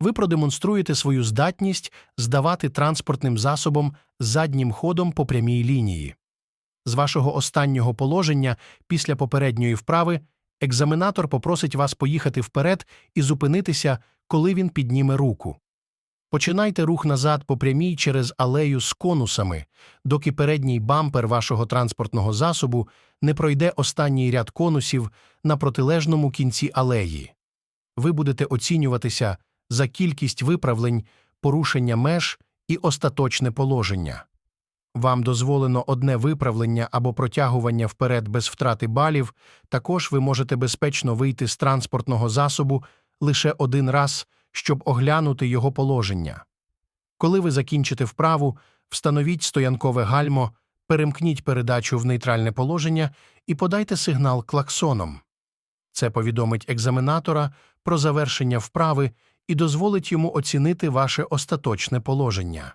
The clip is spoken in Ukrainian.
ви продемонструєте свою здатність здавати транспортним засобом заднім ходом по прямій лінії. З вашого останнього положення після попередньої вправи екзаменатор попросить вас поїхати вперед і зупинитися, коли він підніме руку. Починайте рух назад по прямій через алею з конусами, доки передній бампер вашого транспортного засобу не пройде останній ряд конусів на протилежному кінці алеї. Ви будете оцінюватися за кількість виправлень, порушення меж і остаточне положення. Вам дозволено одне виправлення або протягування вперед без втрати балів, також ви можете безпечно вийти з транспортного засобу лише один раз, щоб оглянути його положення. Коли ви закінчите вправу, встановіть стоянкове гальмо, перемкніть передачу в нейтральне положення і подайте сигнал клаксоном. Це повідомить екзаменатора про завершення вправи і дозволить йому оцінити ваше остаточне положення.